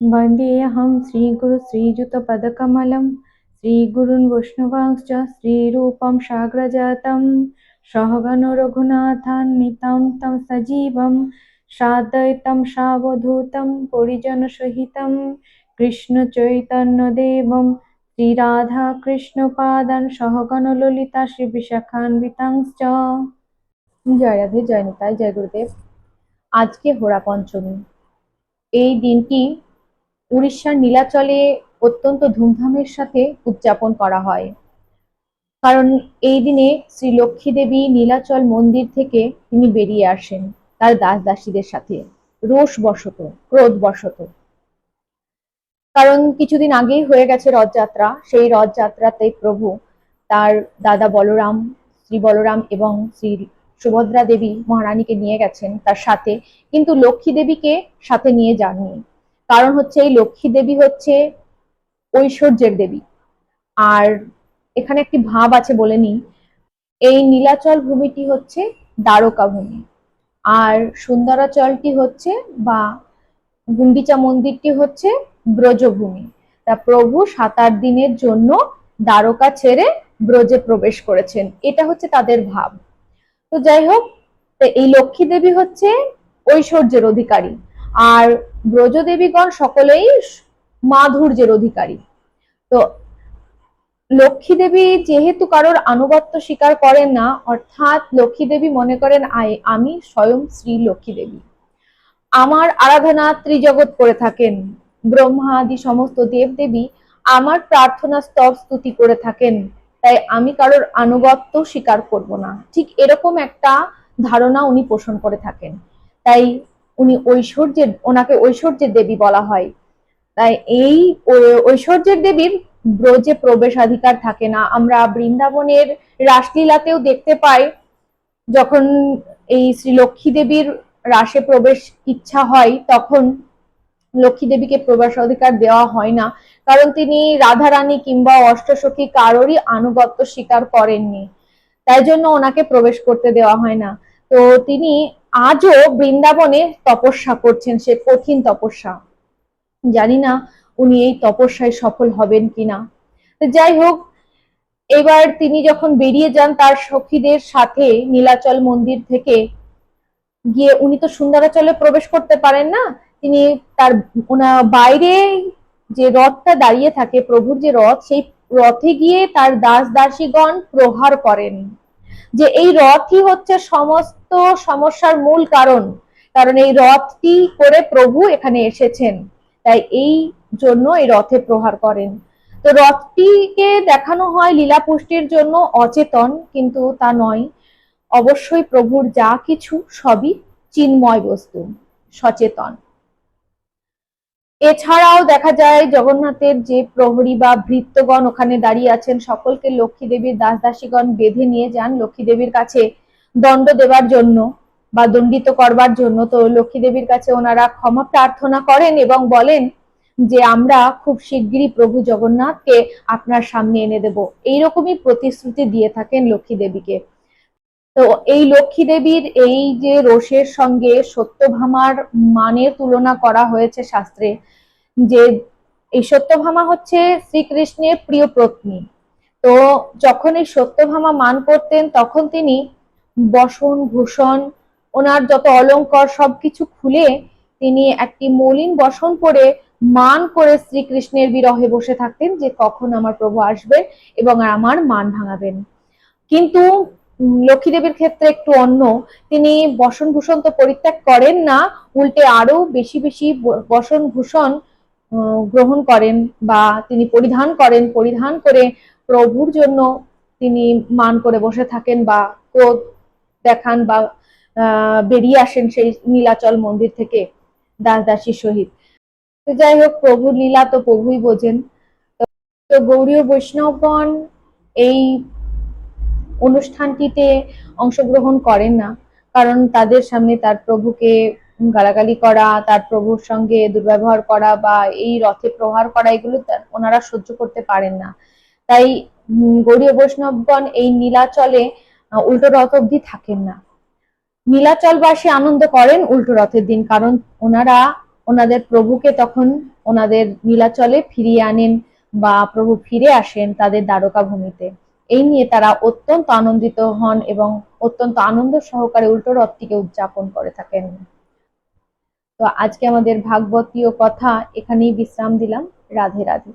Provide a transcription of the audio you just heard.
वन्देऽहं श्रीगुरुश्रीयुतपदकमलं श्रीगुरून् वैष्णवांश्च श्रीरूपं साग्रजातं सहगनो रघुनाथान्वितं तं सजीवं साद्वैतं सावधूतं परिजनसहितं कृष्णचैतन्यदेवं শ্রীরাধাকৃষ্ণপাদান সহগণ ললিতা শ্রী বিশাখান্বিতাংশ্চ জয় রাধে জয় নিতাই জয় গুরুদেব আজকে হোরা পঞ্চমী এই দিনটি উড়িষ্যার নীলাচলে অত্যন্ত ধুমধামের সাথে উদযাপন করা হয়। কারণ এই দিনে শ্রী লক্ষ্মী দেবী নীলাচল মন্দির থেকে তিনি বেরিয়ে আসেন তার দাস দাসীদের সাথে। রোষ বশত ক্রোধ বশত কারণ কিছুদিন আগেই হয়ে গেছে রথযাত্রা। সেই রথযাত্রাতে প্রভু তার দাদা বলরাম, শ্রী বলরাম এবং শ্রী সুভদ্রা দেবী মহারানীকে নিয়ে গেছেন তার সাথে। কিন্তু লক্ষ্মী দেবীকে সাথে নিয়ে যাননি। কারণ হচ্ছে এই লক্ষ্মী দেবী হচ্ছে ঐশ্বর্যের দেবী। আর এখানে একটি ভাব আছে বলে নি এই নীলাচল ভূমিটি হচ্ছে দ্বারকা ভূমি। আর সুন্দরাচলটি হচ্ছে বা গুন্ডিচা মন্দিরটি হচ্ছে ব্রজভূমি। তা প্রভু সাত আট দিনের জন্য দ্বারকা ছেড়ে ব্রজে প্রবেশ করেছেন। এটা হচ্ছে তাদের ভাব। তো যাই হোক, এই লক্ষ্মী দেবী হচ্ছে ঐশ্বর্যের অধিকারী। আর ব্রজদেবীগণ সকলেই মাধুর্যের অধিকারী। তো লক্ষ্মী দেবী যেহেতু কারোর আনুগত্য স্বীকার করেন না, অর্থাৎ লক্ষ্মী দেবী মনে করেন আমি স্বয়ং শ্রী লক্ষ্মী দেবী আমার আরাধনা ত্রিজগৎ করে থাকেন, ব্রহ্মা আদি সমস্ত দেবদেবী আমার প্রার্থনা স্তব স্তুতি করে থাকেন, তাই আমি কারোর আনুগত্য স্বীকার করব না। ঠিক এরকম একটা ধারণা উনি পোষণ করে থাকেন। তাই উনি ঐশ্বর্যের, ওনাকে ঐশ্বর্যের দেবী বলা হয়। তাই এই ঐশ্বর্যের দেবীর ব্রজে প্রবেশাধিকার থাকে না। আমরা বৃন্দাবনের রাসলীলাতেও দেখতে পাই, যখন এই শ্রী লক্ষ্মী দেবীর রাসে প্রবেশ ইচ্ছা হয়, তখন লক্ষ্মী দেবীকে প্রবেশ অধিকার দেওয়া হয় না। কারণ তিনি রাধারানী কিংবা অষ্টসখী কারোরই আনুগত্য স্বীকার করেননি। তাই জন্য ওনাকে প্রবেশ করতে দেওয়া হয় না। তো তিনি আজও বৃন্দাবনে তপস্যা করছেন সে কঠিন তপস্যা। জানি না উনি এই তপস্যায় সফল হবেন কিনা। যাই হোক, এবার তিনি যখন বেরিয়ে যান তার সখীদের সাথে নীলাচল মন্দির থেকে, গিয়ে উনি তো সুন্দরাচলে প্রবেশ করতে পারেন না, তিনি তার ওনা বাইরে যে রথটা দাঁড়িয়ে থাকে, প্রভুর যে রথ, সেই রথে গিয়ে তার দাস দাসীগণ প্রহার করেন। যে এই রথই হচ্ছে সমস্ত সমস্যার মূল কারণ। কারণ এই রথটি করে প্রভু এখানে এসেছেন। তাই এই জন্য এই রথে প্রহার করেন। তো রথটিকে দেখানো হয় লীলা পুষ্টির জন্য অচেতন, কিন্তু তা নয়। অবশ্যই প্রভুর যা কিছু সবই চিন্ময় বস্তু, সচেতন। এছাড়াও দেখা যায় জগন্নাথের যে প্রহরী বা ভৃত্যগণ ওখানে দাঁড়িয়ে আছেন, সকলকে লক্ষ্মী দেবীর দাস দাসীগণ বেঁধে নিয়ে যান লক্ষ্মী দেবীর কাছে দণ্ড দেবার জন্য বা দণ্ডিত করবার জন্য। তো লক্ষ্মী দেবীর কাছে ওনারা ক্ষমা প্রার্থনা করেন এবং বলেন যে, আমরা খুব শিগগিরই প্রভু জগন্নাথকে আপনার সামনে এনে দেব। এইরকমই প্রতিশ্রুতি দিয়ে থাকেন লক্ষ্মী দেবীকে। তো এই লক্ষ্মী দেবীর এই যে রোষের সঙ্গে সত্যভামার মানের তুলনা করা হয়েছে শাস্ত্রে, যে এই সত্যভামা হচ্ছে শ্রীকৃষ্ণের প্রিয় পত্নী। তো যখন এই সত্যভামা মান করতেন, তখন তিনি বসন, ভূষণ, ওনার যত অলঙ্কার সবকিছু খুলে তিনি একটি মলিন বসন পরে মান করে শ্রীকৃষ্ণের বিরহে বসে থাকতেন যে কখন আমার প্রভু আসবেন এবং আমার মান ভাঙাবেন। কিন্তু লক্ষ্মী দেবীর ক্ষেত্রে একটু অন্য। তিনি বসন ভূষণ তো পরিত্যাগ করেন না, উল্টে আরও বেশি বেশি বসন ভূষণ গ্রহণ করেন বা তিনি পরিধান করেন। পরিধান করে প্রভুর জন্য তিনি মান করে বসে থাকেন বা ক্রোধ দেখান বা বেরিয়ে আসেন সেই নীলাচল মন্দির থেকে দাস দাসীর সহিত। তো যাই হোক প্রভু লীলা তো প্রভুই বোঝেন। তো গৌরীয় বৈষ্ণবগণ এই অনুষ্ঠানটিতে অংশগ্রহণ করেন না, কারণ তাদের সামনে তার প্রভুকে গালাগালি করা, তার প্রভুর সঙ্গে দুর্ব্যবহার করা বা এই রথে প্রহার করা, এগুলো ওনারা সহ্য করতে পারেন না। তাই গৌরীয় বৈষ্ণবগণ এই নীলাচলে উল্টো রথ অব্দি থাকেন না। নীলাচলবাসী আনন্দ করেন উল্টো রথের দিন, কারণ ওনারা, ওনাদের প্রভুকে তখন ওনাদের নীলাচলে ফিরিয়ে আনেন বা প্রভু ফিরে আসেন তাদের দ্বারকা ভূমিতে এই নিয়ে তারা অত্যন্ত আনন্দিত হন এবং অত্যন্ত আনন্দ সহকারে উল্টো রথটিকে উদযাপন করে থাকেন। তো আজকে আমাদের ভাগবতীয় কথা এখানেই বিশ্রাম দিলাম। রাধে রাধে।